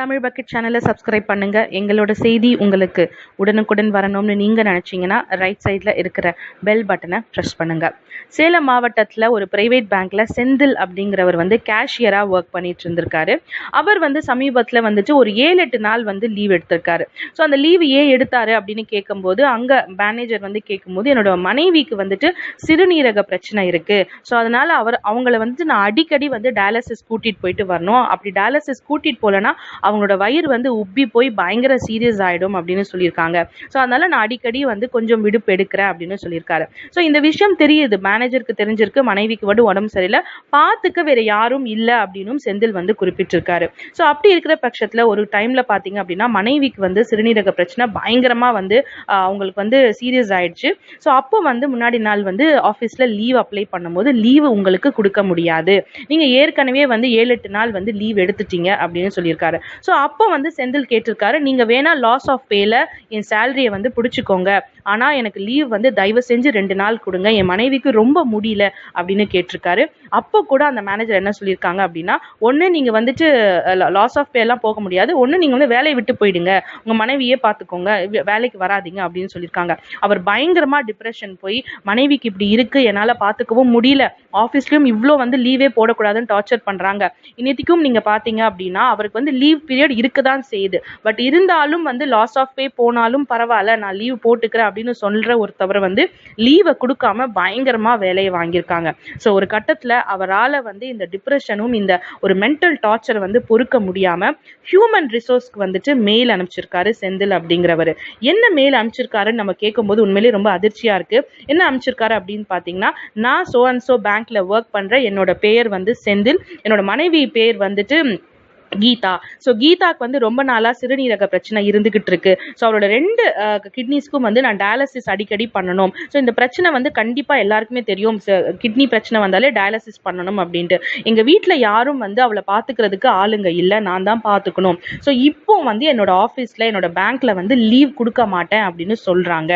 Tamil bucket சேனலை subscribe பண்ணுங்க. எங்களோட செய்தி உங்களுக்கு உடனுக்குடன் வரணும்னு நீங்கள் நினச்சிங்கன்னா ரைட் சைடில் இருக்கிற பெல் பட்டனை ப்ரெஸ் பண்ணுங்க. சேலம் மாவட்டத்தில் ஒரு ப்ரைவேட் பேங்க்கில் செந்தில் அப்படிங்கிறவர் வந்து கேஷியராக ஒர்க் பண்ணிட்டு இருந்திருக்காரு. அவர் வந்து சமீபத்தில் வந்துட்டு ஒரு ஏழு எட்டு நாள் வந்து லீவ் எடுத்திருக்காரு. ஸோ அந்த லீவ் ஏன் எடுத்தாரு அப்படின்னு கேட்கும்போது அங்கே மேனேஜர் வந்து கேட்கும்போது என்னோட மனைவிக்கு வந்துட்டு சிறுநீரக பிரச்சனை இருக்குது ஸோ அதனால் அவர் அவங்கள வந்துட்டு நான் அடிக்கடி வந்து டயாலிசிஸ் கூட்டிகிட்டு போயிட்டு வரணும். அப்படி டயாலிசிஸ் கூட்டிகிட்டு போகலன்னா அவங்களோட வயிறு வந்து உப்பி போய் பயங்கர சீரியஸ் ஆகிடும் அப்படின்னு சொல்லியிருக்காங்க. ஸோ அதனால் நான் அடிக்கடி வந்து கொஞ்சம் விடுப்பு எடுக்கிறேன் அப்படின்னு சொல்லியிருக்காரு. ஸோ இந்த விஷயம் தெரியுது. மேனேஜருக்கு தெரிஞ்சிருக்கு. மனைவிக்கு வந்து உடம்பு சரியில்லை. பார்த்துக்க வேற யாரும் இல்லை அப்படின்னும் செந்தில் வந்து குறிப்பிட்டிருக்காரு. ஸோ அப்படி இருக்கிற பட்சத்தில் ஒரு டைமில் பார்த்தீங்க அப்படின்னா மனைவிக்கு வந்து சிறுநீரக பிரச்சனை பயங்கரமாக வந்து அவங்களுக்கு வந்து சீரியஸ் ஆயிடுச்சு. ஸோ அப்போ வந்து முன்னாடி நாள் வந்து ஆஃபீஸில் லீவ் அப்ளை பண்ணும்போது லீவு உங்களுக்கு கொடுக்க முடியாது. நீங்கள் ஏற்கனவே வந்து ஏழு எட்டு நாள் வந்து லீவ் எடுத்துட்டீங்க அப்படின்னு சொல்லியிருக்காரு. ஸோ அப்போ வந்து செந்தில் கேட்டிருக்காரு நீங்கள் வேணால் லாஸ் ஆஃப் பேல என் சேலரியை வந்து பிடிச்சிக்கோங்க. ஆனால் எனக்கு லீவ் வந்து தயவு செஞ்சு ரெண்டு நாள் கொடுங்க. என் மனைவிக்கு ரொம்ப முடியல அப்படின்னு கேட்டிருக்காரு. அப்போ கூட அந்த மேனேஜர் என்ன சொல்லியிருக்காங்க அப்படின்னா ஒன்று நீங்கள் வந்துட்டு லாஸ் ஆஃப் பேலாம் போக முடியாது. ஒன்று நீங்கள் வந்து வேலையை விட்டு போயிடுங்க. உங்கள் மனைவியே பார்த்துக்கோங்க வே- வேலைக்கு வராதீங்க அப்படின்னு சொல்லியிருக்காங்க. அவர் பயங்கரமாக டிப்ரெஷன் போய் மனைவிக்கு இப்படி இருக்குது என்னால் பார்த்துக்கவும் முடியல. ஆஃபீஸ்லேயும் இவ்வளோ வந்து லீவே போடக்கூடாதுன்னு டார்ச்சர் பண்ணுறாங்க இன்னைக்கும் நீங்கள் பார்த்தீங்க அப்படின்னா அவருக்கு வந்து லீவ் பீரியட் இருக்க தான் செய்யுது. பட் இருந்தாலும் வந்து லாஸ் ஆஃப் பே போனாலும் பரவாயில்ல நான் லீவ் போட்டுக்கிறேன் அப்படின்னு சொல்கிற ஒருத்தவரை வந்து லீவை கொடுக்காம பயங்கரமாக வேலையை வாங்கியிருக்காங்க. ஸோ ஒரு கட்டத்தில் அவரால் வந்து இந்த டிப்ரெஷனும் இந்த ஒரு மென்டல் டார்ச்சர் வந்து பொறுக்க முடியாமல் ஹியூமன் ரிசோர்ஸ்க்கு வந்துட்டு மெயில் அனுப்பிச்சிருக்காரு செந்தில் அப்படிங்கிறவர். என்ன மெயில் அனுப்பிச்சிருக்காருன்னு நம்ம கேட்கும்போது உண்மையிலேயே ரொம்ப அதிர்ச்சியாக இருக்குது என்ன அனுப்பிச்சிருக்காரு அப்படின்னு பார்த்தீங்கன்னா நான் சோ அண்ட் சோ பேங்க்ல ஒர்க் பண்ணுற என்னோட பெயர் வந்து செந்தில். என்னோட மனைவி பேர் வந்துட்டு கீதா. ஸோ கீதாக்கு வந்து ரொம்ப நாளாக சிறுநீரக பிரச்சனை இருந்துகிட்டு இருக்கு. ஸோ அவரோட ரெண்டு கிட்னிஸ்க்கும் வந்து நான் டயாலிசிஸ் அடிக்கடி பண்ணணும். ஸோ இந்த பிரச்சனை வந்து கண்டிப்பாக எல்லாருக்குமே தெரியும். கிட்னி பிரச்சனை வந்தாலே டயாலிசிஸ் பண்ணணும் அப்படின்ட்டு. எங்கள் வீட்டில் யாரும் வந்து அவளை பார்த்துக்கிறதுக்கு ஆளுங்க இல்லை. நான் தான் பார்த்துக்கணும் ஸோ இப்போ வந்து என்னோட ஆஃபீஸில் என்னோட பேங்க்ல வந்து லீவ் கொடுக்க மாட்டேன் அப்படின்னு சொல்கிறாங்க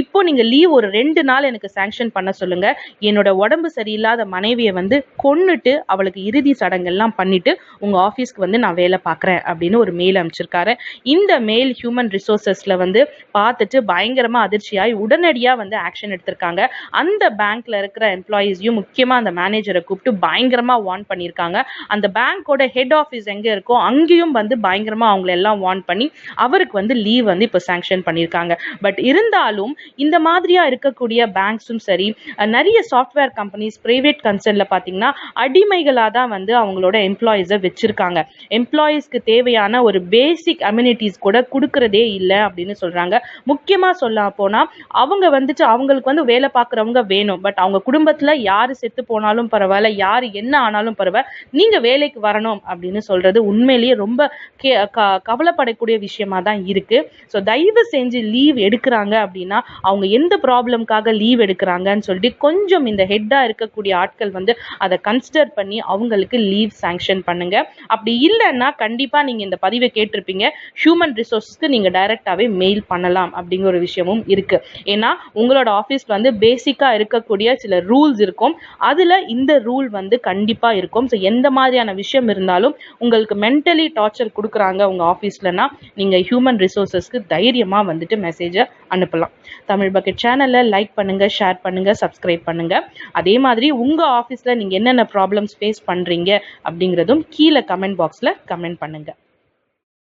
இப்போ நீங்கள் லீவ் ஒரு ரெண்டு நாள் எனக்கு சேங்ஷன் பண்ண சொல்லுங்க. என்னோட உடம்பு சரியில்லாத மனைவியை வந்து கொன்னுட்டு அவளுக்கு இறுதி சடங்கெல்லாம் பண்ணிட்டு உங்கள் ஆஃபீஸ்க்கு வந்து நான் வேலை பார்க்குறேன் அப்படின்னு ஒரு மெயில் அனுப்பிச்சிருக்காரு. இந்த மெயில் ஹியூமன் ரிசோர்சஸில் வந்து பார்த்துட்டு பயங்கரமாக அதிர்ச்சியாகி உடனடியாக வந்து ஆக்ஷன் எடுத்திருக்காங்க. அந்த பேங்க்கில் இருக்கிற எம்ப்ளாயீஸையும் முக்கியமாக அந்த மேனேஜரை கூப்பிட்டு பயங்கரமாக வார்ன் பண்ணியிருக்காங்க. அந்த பேங்க்கோட ஹெட் ஆஃபீஸ் எங்கே இருக்கோ அங்கேயும் வந்து பயங்கரமாக அவங்கள எல்லாம் வார்ன் பண்ணி அவருக்கு வந்து லீவ் வந்து இப்போ சாங்ஷன் பண்ணியிருக்காங்க. பட் இருந்தாலும் இந்த மாதிரியாக இருக்கக்கூடிய பேங்க்ஸும் சரி நிறைய சாஃப்ட்வேர் கம்பெனிஸ் ப்ரைவேட் கன்சர்னில் பார்த்தீங்கன்னா அடிமைகளாக தான் வந்து அவங்களோட எம்ப்ளாயீஸை வச்சுருக்காங்க. எம்ப்ளாயீஸ்க்கு தேவையான ஒரு பேசிக் அம்யூனிட்டிஸ் கூட கொடுக்கறதே இல்லை அப்படின்னு சொல்கிறாங்க முக்கியமாக சொல்ல போனால் அவங்க வந்துட்டு அவங்களுக்கு வந்து வேலை பார்க்குறவங்க வேணும். பட் அவங்க குடும்பத்தில் யார் செத்து போனாலும் பரவாயில்ல யார் என்ன ஆனாலும் பரவாயில்ல நீங்கள் வேலைக்கு வரணும் அப்படின்னு சொல்கிறது உண்மையிலேயே ரொம்ப கே க- கவலைப்படக்கூடிய விஷயமா தான் இருக்குது ஸோ தயவு செஞ்சு லீவ் எடுக்கிறாங்க அப்படின்னா அவங்க எந்த ப்ராப்ளம்காக லீவ் எடுக்கிறாங்கன்னு சொல்லிட்டு கொஞ்சம் இந்த ஹெட்டாக இருக்கக்கூடிய ஆட்கள் வந்து அதை கன்சிடர் பண்ணி அவங்களுக்கு லீவ் சேங்ஷன் பண்ணுங்க. அப்படி இல்லைன்னா கண்டிப்பாக நீங்கள் இந்த பதிவை கேட்டிருப்பீங்க. ஹியூமன் ரிசோர்ஸ்க்கு நீங்கள் டைரெக்டாகவே மெயில் பண்ணலாம் அப்படிங்கிற ஒரு விஷயமும் இருக்கு. ஏன்னா உங்களோட ஆஃபீஸில் வந்து பேசிக்காக இருக்கக்கூடிய சில ரூல்ஸ் இருக்கும். அதில் இந்த ரூல் வந்து கண்டிப்பாக இருக்கும். ஸோ எந்த மாதிரியான விஷயம் இருந்தாலும் உங்களுக்கு மென்டலி டார்ச்சர் கொடுக்குறாங்க உங்கள் ஆஃபீஸ்லனா நீங்கள் ஹியூமன் ரிசோர்ஸஸ்க்கு தைரியமாக வந்துட்டு மெசேஜை அனுப்பலாம். தமிழ் பக்கெட் சேனலை லைக் பண்ணுங்கள் ஷேர் பண்ணுங்கள் சப்ஸ்கிரைப் பண்ணுங்கள் அதே மாதிரி உங்கள் ஆஃபீஸில் நீங்கள் என்னென்ன ப்ராப்ளம்ஸ் ஃபேஸ் பண்ணுறீங்க அப்படிங்கிறதும் கீழே கமெண்ட் பாக்ஸில் கமெண்ட் பண்ணுங்கள்